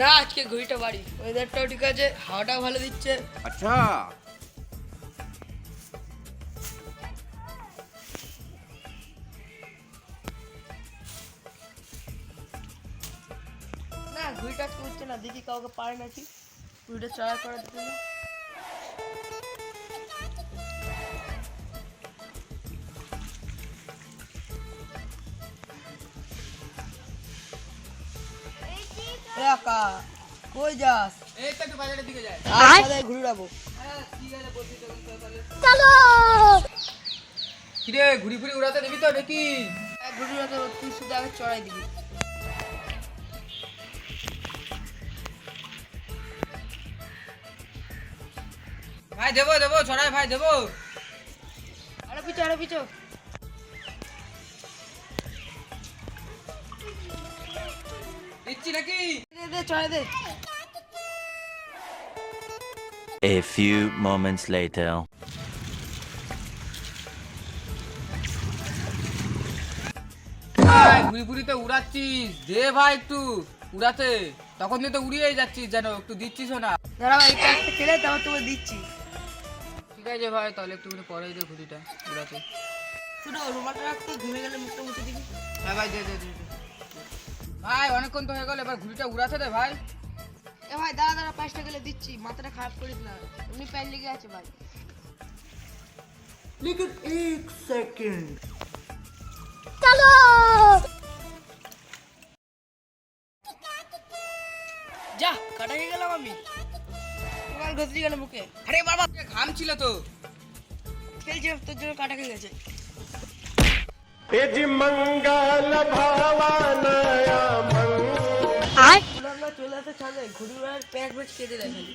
না আজকে ঘড়িটা বাড়ি। ওয়েদারটাও ঠিক আছে হাওয়াটা ভালো দিচ্ছে। আচ্ছা। না ঘুড়িটা আজকে উঠছে না দেখি কাউকে পারে নাকি। ঘুড়িটা চড়া করার জন্য। এ আকা কই যাস? এই তো বাজারের দিকে আর ঘুরে যাব বলছি চলো। কিরে ঘুরি ফুরি উড়াতে দিবি তো নাকি? ঘুরে যাব তুই শুধু আগে চড়াই দিবি। ভাই দেবো দেবো ছড়াই ভাই দেবো। আরও পিছো আরও পিছো। নাকি দে দে চড়াই দে। A few moments later. ভাই ঘুরি তো উড়াচ্ছিস। দে ভাই একটু উড়াতে। তখন দিয়ে তো উড়িয়েই যাচ্ছিস যেন একটু দিচ্ছিস না। দাঁড়া ভাই একটা খেলে তারপর তোকে দিচ্ছি। ঠিক আছে ভাই তাহলে একটু পরেই দে ঘুরিটা উড়াতে। শুধু রুমালটা রাখতে ঘুমে গেলে মুখটা মুছে দিবি। হ্যাঁ ভাই দে দে দে। ভাই অনেকক্ষণ তো হয়ে গেল এবার ঘুরিটা উড়াতে দে ভাই এ ভাই দাঁড়া দাঁড়া পাঁচটা গেলে দিচ্ছি মাথাটা খারাপ করিস না এমনি প্যান লেগে আছে ভাই लेकिन एक सेकंड যা কাটা হয়ে গেলাম আমি রুমাল ঘষলি গেল মুখে আরে বাবা ঘাম ছিল তো খেলছি তোর জন্য কাটা খেয়ে গেছে यजि मंगल भावानया হবে ঘুড়ি উড়ার প্যাট ম্যাচ কেটে দেখালি